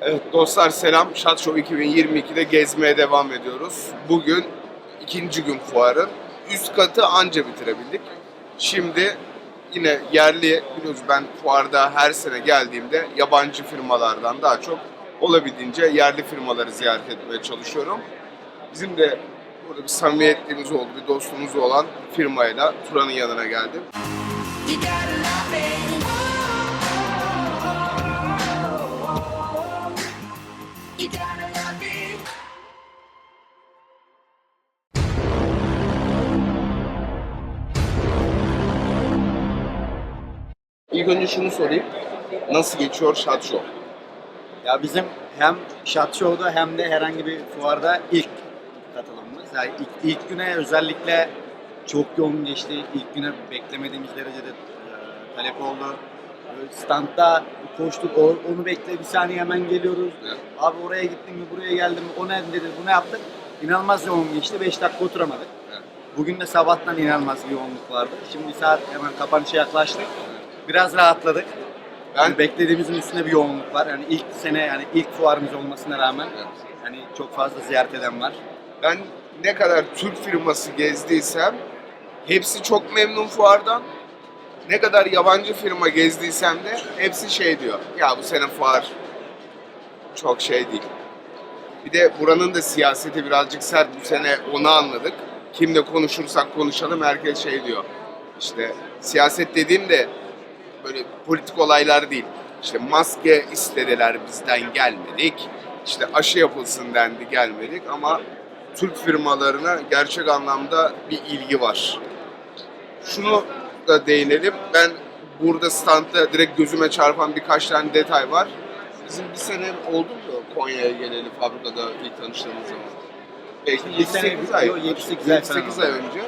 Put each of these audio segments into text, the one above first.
Evet dostlar selam. Shot Show 2022'de gezmeye devam ediyoruz. Bugün ikinci gün fuarın. Üst katı anca bitirebildik. Şimdi yine yerli biliyoruz ben fuarda her sene geldiğimde yabancı firmalardan daha çok olabildiğince yerli firmaları ziyaret etmeye çalışıyorum. Bizim de burada bir samimiyetliğimiz oldu, bir dostluğumuz olan firmayla Turan'ın yanına geldim. You İlk önce şunu sorayım. Nasıl geçiyor Shot Show? Ya bizim hem Shot Show'da hem de herhangi bir fuarda ilk katılımımız. Yani ilk, ilk güne özellikle çok yoğun geçti. İlk güne beklemediğimiz derecede e, talep oldu. Böyle Standta koştuk, o- onu bekle bir saniye hemen geliyoruz. Evet. Abi oraya gittin mi, buraya geldin mi, o ne dedi, bu ne yaptık? İnanılmaz yoğun geçti, 5 dakika oturamadık. Evet. Bugün de sabahtan inanılmaz bir yoğunluk vardı. Şimdi saat hemen kapanışa yaklaştık. Biraz rahatladık. Ben Yani beklediğimizin üstünde bir yoğunluk var. Yani ilk sene yani ilk fuarımız olmasına rağmen hani çok fazla ziyaret eden var. Ben ne kadar Türk firması gezdiysem hepsi çok memnun fuardan. Ne kadar yabancı firma gezdiysem de hepsi şey diyor. Ya bu sene fuar çok şey değil. Bir de buranın da siyaseti birazcık sert bu sene onu anladık. Kimle konuşursak konuşalım herkes şey diyor. İşte siyaset dediğim de böyle politik olaylar değil. İşte maske istediler bizden gelmedik. İşte aşı yapılsın dendi gelmedik ama Türk firmalarına gerçek anlamda bir ilgi var. Şunu da değinelim. Ben burada standta direkt gözüme çarpan birkaç tane detay var. Bizim bir sene oldu mu Konya'ya geleli fabrikada ilk tanıştığımız zaman? Belki Bir sene- 7-8 ay. yok, 7-8 ay falan 7-8 ay önce.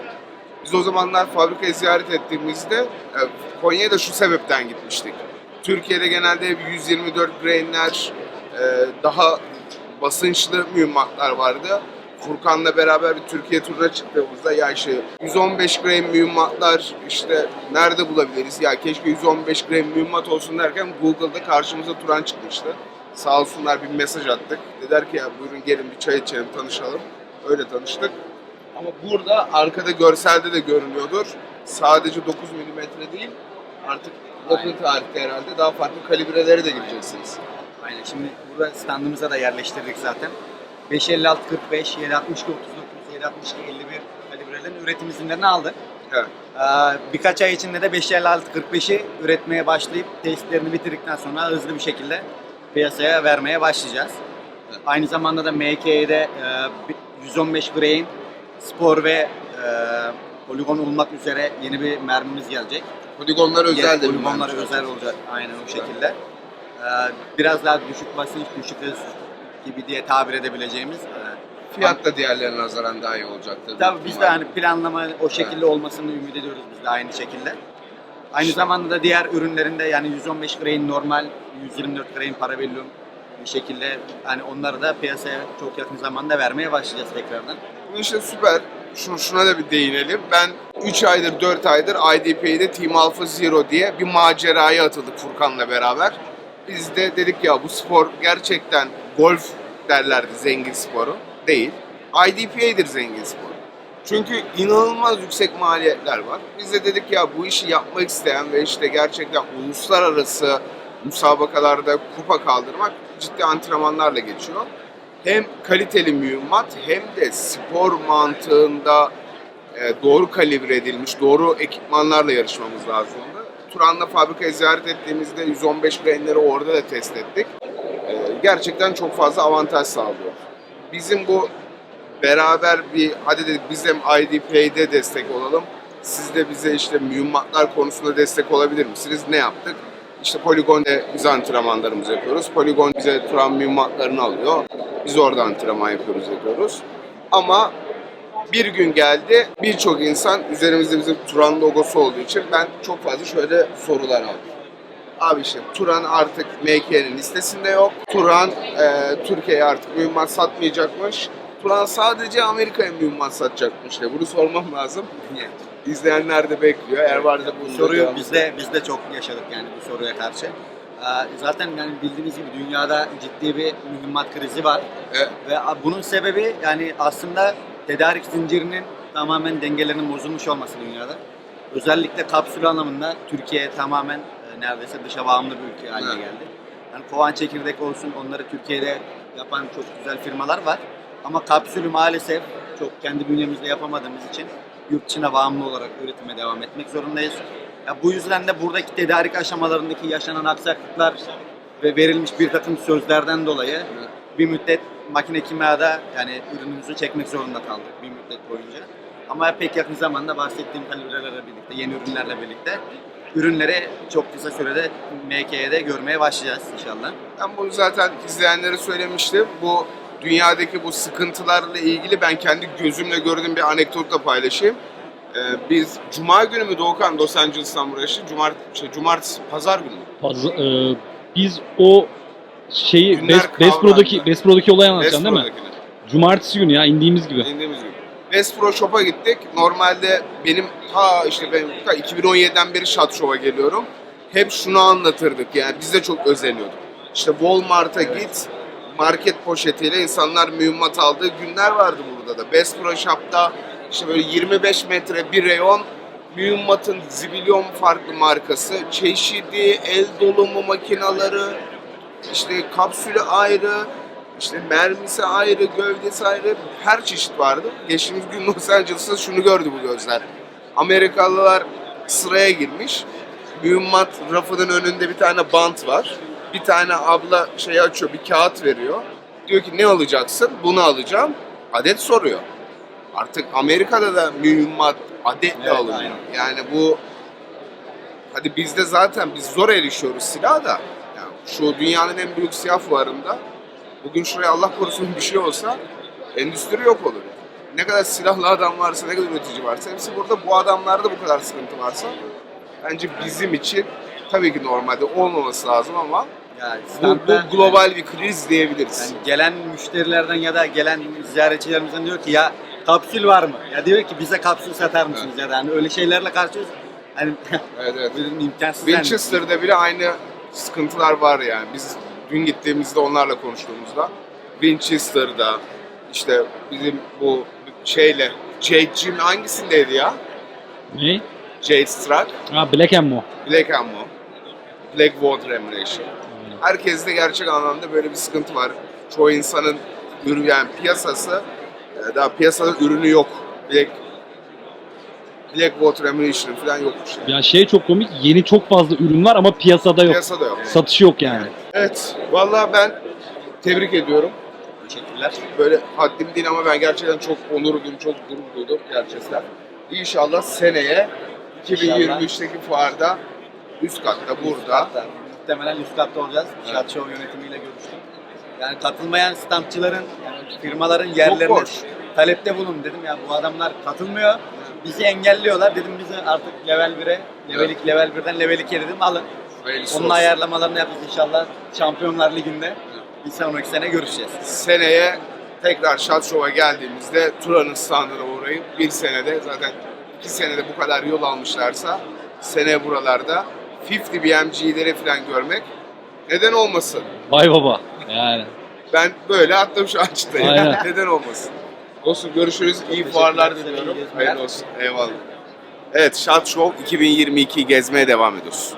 Biz o zamanlar fabrikayı ziyaret ettiğimizde e, Konya'ya da şu sebepten gitmiştik. Türkiye'de genelde hep 124 grainler, e, daha basınçlı mühimmatlar vardı. Furkan'la beraber bir Türkiye turuna çıktığımızda ya işte 115 gram mühimmatlar işte nerede bulabiliriz? Ya keşke 115 gram mühimmat olsun derken Google'da karşımıza Turan çıkmıştı. Sağ olsunlar bir mesaj attık. Dediler ki ya buyurun gelin bir çay içelim tanışalım. Öyle tanıştık. Ama burada arkada görselde de görünüyordur. Sadece 9 milimetre değil artık yakın tarihte herhalde daha farklı kalibrelere de gireceksiniz. Aynen şimdi burada standımıza da yerleştirdik zaten. 556 45, 762 39, 762 51 kalibrelerin üretim izinlerini aldık. Evet. Ee, birkaç ay içinde de 556 45'i üretmeye başlayıp testlerini bitirdikten sonra hızlı bir şekilde piyasaya vermeye başlayacağız. Evet. Aynı zamanda da MK'de e, 115 grain spor ve e, poligon olmak üzere yeni bir mermimiz gelecek. Poligonlar özel de bir Poligonlar mermi. özel olacak aynen o şekilde. Ee, biraz daha düşük basınç, düşük hız gibi diye tabir edebileceğimiz. e, Fiyat da diğerlerine nazaran daha iyi olacaktır. Tabii biz de hani planlama o şekilde olmasını ümit ediyoruz biz de aynı şekilde. Aynı zamanda da diğer ürünlerinde yani 115 grain normal, 124 grain parabellum bir şekilde hani onları da piyasaya çok yakın zamanda vermeye başlayacağız tekrardan. İşte süper. Şu, şuna da bir değinelim. Ben 3 aydır 4 aydır IDP'de Team Alpha Zero diye bir maceraya atıldık Furkan'la beraber. Biz de dedik ya bu spor gerçekten golf derlerdi zengin sporu. Değil. IDPA'dır zengin sporu. Çünkü inanılmaz yüksek maliyetler var. Biz de dedik ya bu işi yapmak isteyen ve işte gerçekten uluslararası müsabakalarda kupa kaldırmak ciddi antrenmanlarla geçiyor hem kaliteli mühimmat hem de spor mantığında e, doğru kalibre edilmiş, doğru ekipmanlarla yarışmamız lazımdı. Turan'la fabrikayı ziyaret ettiğimizde 115 grainleri orada da test ettik. E, gerçekten çok fazla avantaj sağlıyor. Bizim bu beraber bir hadi dedik biz hem IDP'de destek olalım. Siz de bize işte mühimmatlar konusunda destek olabilir misiniz? Ne yaptık? İşte Polygon'da biz antrenmanlarımızı yapıyoruz. Polygon bize Turan mühimmatlarını alıyor. Biz orada antrenman yapıyoruz, yapıyoruz. Ama bir gün geldi birçok insan üzerimizde bizim Turan logosu olduğu için ben çok fazla şöyle sorular aldım. Abi işte Turan artık MK'nin listesinde yok. Turan e, Türkiye'ye artık mühimmat satmayacakmış. Turan sadece Amerika'ya mühimmat satacakmış diye. Bunu sormam lazım. İzleyenler de bekliyor. Eğer varsa Bu soruyu cevap- biz de biz de çok yaşadık yani bu soruya karşı. Zaten yani bildiğiniz gibi dünyada ciddi bir mühimmat krizi var. E, Ve bunun sebebi yani aslında tedarik zincirinin tamamen dengelerinin bozulmuş olması dünyada. Özellikle kapsül anlamında Türkiye tamamen e, neredeyse dışa bağımlı bir ülke haline Evet. geldi. Yani kovan çekirdek olsun onları Türkiye'de yapan çok güzel firmalar var. Ama kapsülü maalesef çok kendi bünyemizde yapamadığımız için yurt dışına bağımlı olarak üretime devam etmek zorundayız. Ya bu yüzden de buradaki tedarik aşamalarındaki yaşanan aksaklıklar ve verilmiş bir takım sözlerden dolayı bir müddet makine kimyada yani ürünümüzü çekmek zorunda kaldık bir müddet boyunca. Ama pek yakın zamanda bahsettiğim kalibrelerle birlikte, yeni ürünlerle birlikte ürünleri çok kısa sürede MK'de görmeye başlayacağız inşallah. Ben bunu zaten izleyenlere söylemiştim. Bu dünyadaki bu sıkıntılarla ilgili ben kendi gözümle gördüğüm bir anekdotla paylaşayım. Ee, biz Cuma günü mü Doğukan Los Angeles'tan buraya işte Cumart şey, Cumartesi, Pazar günü mü? Fazla, e, biz o şeyi Günler Pro'daki kavramda. Pro'daki olayı anlatacaksın değil mi? Cumartesi günü ya indiğimiz gibi. İndiğimiz gün. Vespro Shop'a gittik. Normalde benim ta işte ben ta 2017'den beri Shot Shop'a geliyorum. Hep şunu anlatırdık yani biz de çok özeniyorduk. İşte Walmart'a git, market poşetiyle insanlar mühimmat aldığı günler vardı burada da. Best Pro Shop'ta işte böyle 25 metre bir reyon mühimmatın zibilyon farklı markası, çeşidi, el dolumu makinaları, işte kapsülü ayrı, işte mermisi ayrı, gövdesi ayrı, her çeşit vardı. Geçtiğimiz gün Los Angeles'ta şunu gördü bu gözler. Amerikalılar sıraya girmiş. Mühimmat rafının önünde bir tane bant var. Bir tane abla şey açıyor, bir kağıt veriyor. Diyor ki ne alacaksın? Bunu alacağım. Adet soruyor. Artık Amerika'da da mühimmat adetle Evet, alınıyor. aynen. Yani bu hadi bizde zaten biz zor erişiyoruz silaha da. Yani şu dünyanın en büyük silah fuarında bugün şuraya Allah korusun bir şey olsa endüstri yok olur. Ne kadar silahlı adam varsa, ne kadar üretici varsa hepsi burada. Bu adamlarda bu kadar sıkıntı varsa bence bizim için tabii ki normalde olmaması lazım ama Yani bu, bu global bir kriz diyebiliriz. Yani gelen müşterilerden ya da gelen ziyaretçilerimizden diyor ki ya kapsül var mı? Ya diyor ki bize kapsül satar mısınız ya da hani öyle şeylerle karşıyız. Hani Evet evet. imkansız. yani. Winchester'da bile aynı sıkıntılar var yani. Biz dün gittiğimizde onlarla konuştuğumuzda Winchester'da işte bizim bu şeyle Jade Jim hangisindeydi ya? Ne? Jade Struck, Ha Black Ammo. Black Ammo, Black Water Ammunition. Herkeste gerçek anlamda böyle bir sıkıntı var. Çoğu insanın ürün yani piyasası daha piyasada ürünü yok. Black Black Water Ammunition falan yokmuş. Yani. Ya şey çok komik. Yeni çok fazla ürün var ama piyasada yok. Piyasada yok. Satışı yok yani. Evet, vallahi ben tebrik ediyorum. Teşekkürler. Böyle haddim değil ama ben gerçekten çok onur duydum, çok gurur duydum gerçekten. İnşallah seneye 2023'teki fuarda üst katta burada. Muhtemelen üst katta olacağız. Şat Show yönetimiyle görüştüm. Yani katılmayan stampçıların, yani firmaların yerlerine boş. talepte bulun dedim ya bu adamlar katılmıyor. Bizi engelliyorlar dedim bizi artık level 1'e, level 2, level 1'den level 2'ye dedim alın. Hayırlısı Onun olsun. ayarlamalarını yapacağız inşallah Şampiyonlar Ligi'nde. Bir sonraki sene görüşeceğiz. Seneye tekrar Show'a geldiğimizde Turan'ın standına uğrayıp bir senede zaten iki senede bu kadar yol almışlarsa seneye buralarda 50 BMG'leri falan görmek neden olmasın? Vay baba. Yani. Ben böyle attım şu açtayım. Aynen. Neden olmasın? Olsun görüşürüz. İyi Teşekkürler, fuarlar diliyorum. iyi. Hayırlı olsun. Eyvallah. Evet Shot Show 2022 gezmeye devam ediyoruz.